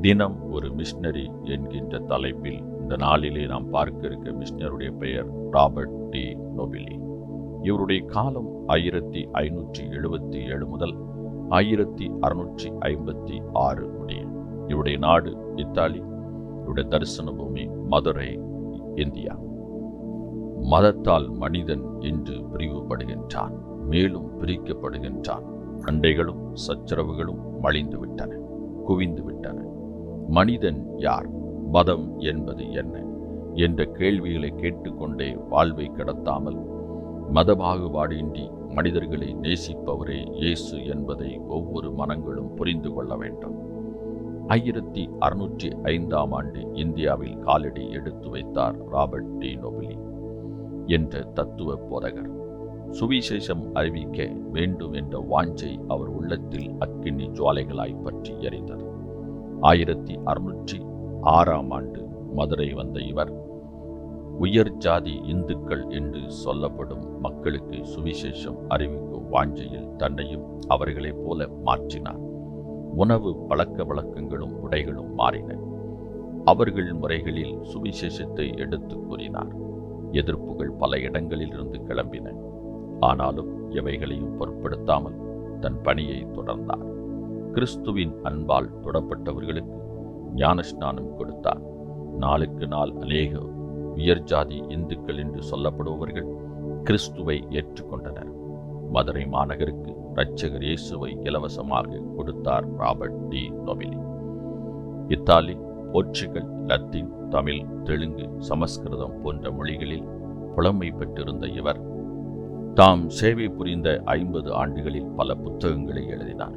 தினம் ஒரு மிஷினரி என்கின்ற தலைப்பில் இந்த நாளிலே நாம் பார்க்க இருக்க மிஷினருடைய பெயர் ராபர்ட் டி. நொபிலி. இவருடைய காலம் ஆயிரத்தி ஐநூற்றி எழுபத்தி ஏழு முதல் ஆயிரத்தி அறுநூற்றி ஐம்பத்தி ஆறு முடிய. இவருடைய நாடு இத்தாலி இவருடைய தரிசன பூமி மதுரை இந்தியா. மதத்தால் மனிதன் இன்று பிரிவுபடுகின்றான் மேலும் பிரிக்கப்படுகின்றான். அண்டைகளும் சச்சரவுகளும் மலிந்து விட்டன குவிந்து விட்டன மனிதன் யார்? மதம் என்பது என்ன? என்ற கேள்விகளை கேட்டுக்கொண்டே வாழ்வை கடத்தாமல் மத பாகுபாடின்றி மனிதர்களை நேசிப்பவரே இயேசு என்பதை ஒவ்வொரு மனங்களும் புரிந்து கொள்ள வேண்டும். ஆயிரத்தி அறுநூற்றி ஐந்தாம் ஆண்டு இந்தியாவில் காலடி எடுத்து வைத்தார் ராபர்ட் டி. நொபிலி என்ற தத்துவ போதகர். சுவிசேஷம் அறிவிக்க வேண்டும் என்ற வாஞ்சை அவர் உள்ளத்தில் அக்கினி ஜுவாலைகளாய் பற்றி எறிந்தது ஆயிரத்தி அறுநூற்றி ஆறாம் ஆண்டு மதுரை வந்த இவர் உயர் ஜாதி இந்துக்கள் என்று சொல்லப்படும் மக்களுக்கு சுவிசேஷம் அறிவிக்கும் வாஞ்சையில் தன்னையும் அவர்களைப் போல மாற்றினார். உணவு பழக்க வழக்கங்களும் உடைகளும் மாறின. அவர்கள் முறைகளில் சுவிசேஷத்தை எடுத்துக் கூறினார். எதிர்ப்புகள் பல இடங்களிலிருந்து கிளம்பின. ஆனாலும் எவைகளையும் பொருட்படுத்தாமல் தன் பணியை தொடர்ந்தார். கிறிஸ்துவின் அன்பால் தொடப்பட்டவர்களுக்கு ஞானஸ்நானம் கொடுத்தார். நாளுக்கு நாள் அநேக உயர் ஜாதி இந்துக்கள் என்று சொல்லப்படுபவர்கள் கிறிஸ்துவை ஏற்றுக்கொண்டனர். மதுரை மாநகருக்கு இரட்சகர் இயேசுவை இலவசமாக கொடுத்தார் Robert de. Nobili Italy Portugal Latin Tamil Telugu Sanskrit போன்ற மொழிகளில் புலமை பெற்றிருந்த இவர் தாம் சேவை புரிந்த ஐம்பது ஆண்டுகளில் பல புத்தகங்களை எழுதினார்.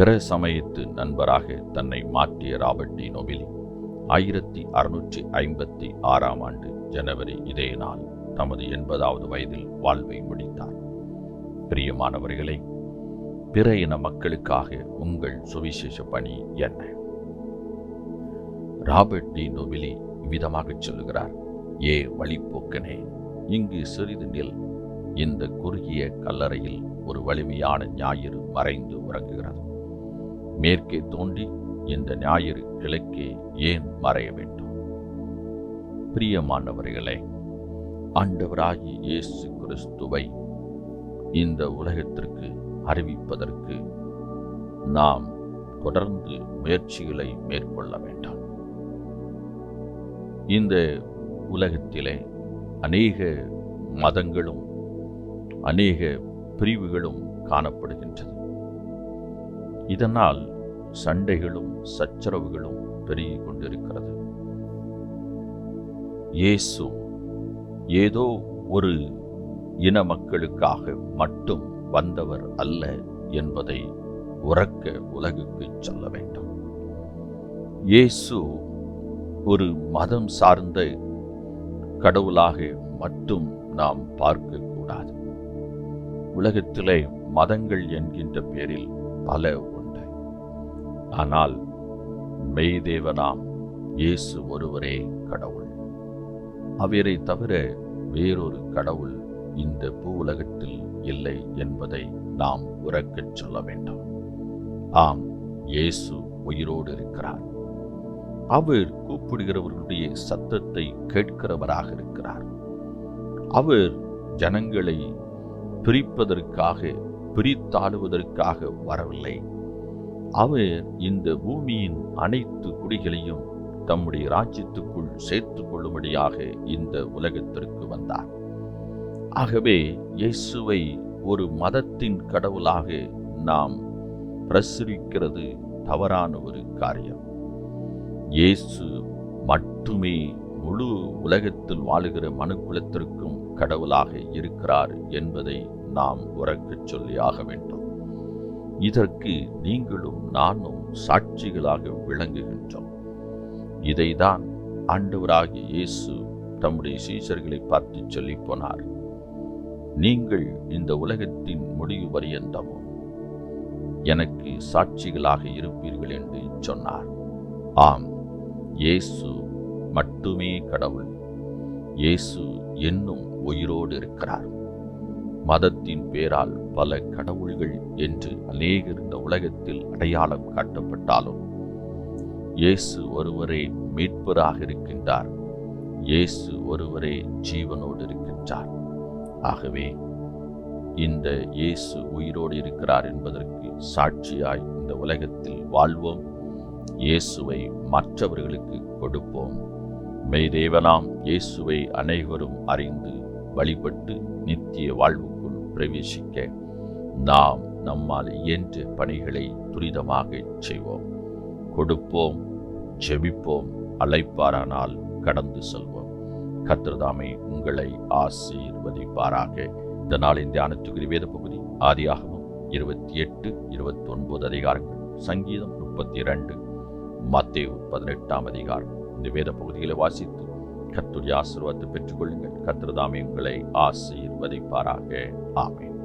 பிற சமயத்து நண்பராக தன்னை மாற்றிய ராபர்ட் டி. நொபிலி ஆயிரத்தி அறுநூற்றி ஐம்பத்தி ஆறாம் ஆண்டு ஜனவரி இதே நாள் தமது எண்பதாவது வயதில் வாழ்வை முடித்தார். பிரியமானவர்களே பிற இன மக்களுக்காக உங்கள் சுவிசேஷ பணி என்ன? Robert de. நொபிலி விதமாக சொல்லுகிறார் ஏ வழிப்போக்கனே இங்கு சிறிது நில். இந்த குறுகிய கல்லறையில் ஒரு வலிமையான ஞாயிறு மறைந்து உறங்குகிறது. மேற்கே தோண்டி இந்த ஞாயிறு கிழக்கே ஏன் மறைய வேண்டும்? பிரியமானவர்களே ஆண்டவராகி இயேசு கிறிஸ்துவை இந்த உலகத்திற்கு அறிவிப்பதற்கு நாம் தொடர்ந்து முயற்சிகளை மேற்கொள்ள வேண்டும். இந்த உலகத்திலே அநேக மதங்களும் அநேக பிரிவுகளும் காணப்படுகின்றது இதனால் சண்டைகளும் சச்சரவுகளும் பெருகிக் கொண்டிருக்கிறது. இயேசு ஏதோ ஒரு இன மக்களுக்காக மட்டும் வந்தவர் அல்ல என்பதை உறக்க உலகுக்கு சொல்ல வேண்டும். இயேசு ஒரு மதம் சார்ந்த கடவுளாக மட்டும் நாம் பார்க்கக்கூடாது. உலகத்திலே மதங்கள் என்கின்ற பேரில் பல ஆனால் மெய்தேவனாம் இயேசு ஒருவரே கடவுள். அவரை தவிர வேறொரு கடவுள் இந்த பூ உலகத்தில் இல்லை என்பதை நாம் உறக்கச் சொல்ல வேண்டும். ஆம் இயேசு உயிரோடு இருக்கிறார். அவர் கூப்பிடுகிறவர்களுடைய சத்தத்தை கேட்கிறவராக இருக்கிறார். அவர் ஜனங்களை பிரிப்பதற்காக பிரித்தாடுவதற்காக வரவில்லை. அவர் இந்த பூமியின் அனைத்து குடிகளையும் தம்முடைய ராஜ்யத்துக்குள் சேர்த்து கொள்ளும்படியாக இந்த உலகத்திற்கு வந்தார். ஆகவே இயேசுவை ஒரு மதத்தின் கடவுளாக நாம் பிரசுரிக்கிறது தவறான ஒரு காரியம். இயேசு மட்டுமே முழு உலகத்தில் வாழுகிற மனுக்குலத்திற்கும் கடவுளாக இருக்கிறார் என்பதை நாம் உறக்கச் சொல்லியாக வேண்டும். இதற்கு நீங்களும் நானும் சாட்சிகளாக விளங்குகின்றோம். இதைதான் ஆண்டவராகிய இயேசு தம்முடைய சீசர்களை பார்த்து சொல்லி போனார். நீங்கள் இந்த உலகத்தின் முடிவு பரியந்தமும் எனக்கு சாட்சிகளாக இருப்பீர்கள் என்று சொன்னார். ஆம் இயேசு மட்டுமே கடவுள். இயேசு என்னும் உயிரோடு இருக்கிறார். மதத்தின் பேரால் பல கடவுள்கள் என்று அநேகர் இந்த உலகத்தில் அடையாளம் காட்டப்பட்டாலும் இயேசு ஒருவரே மீட்பராக இருக்கின்றார். இயேசு ஒருவரே ஜீவனோடு இருக்கின்றார். ஆகவே இந்த இயேசு உயிரோடு இருக்கிறார் என்பதற்கு சாட்சியாய் இந்த உலகத்தில் வாழ்வோம். இயேசுவை மற்றவர்களுக்கு கொடுப்போம். மெய்தேவனாம் இயேசுவை அனைவரும் அறிந்து வழிபட்டு நித்திய வாழ்வு பிரவேசிக்க. நாம் நம்மால் இயன்ற பணிகளை துரிதமாக செய்வோம். கொடுப்போம் ஜெபிப்போம் அழைப்பாரானால் கடந்து செல்வோம். கத்திரதாமை உங்களை ஆசீர்வதிப்பாராக. இந்த நாளின் தியானத்துக்குரிய வேத பகுதி ஆதியாகவும் இருபத்தி எட்டு இருபத்தி ஒன்பது அதிகாரங்கள். சங்கீதம் முப்பத்தி இரண்டு மத்தேவு பதினெட்டாம் அதிகாரம். இந்த வேத பகுதிகளை வாசித்து கத்துடைய ஆசீர்வாதத்தை பெற்றுக்கொள்ளுங்கள். கத்திரதாமை உங்களை ஆசீர்வதிப்பாராக. ஆமேன்.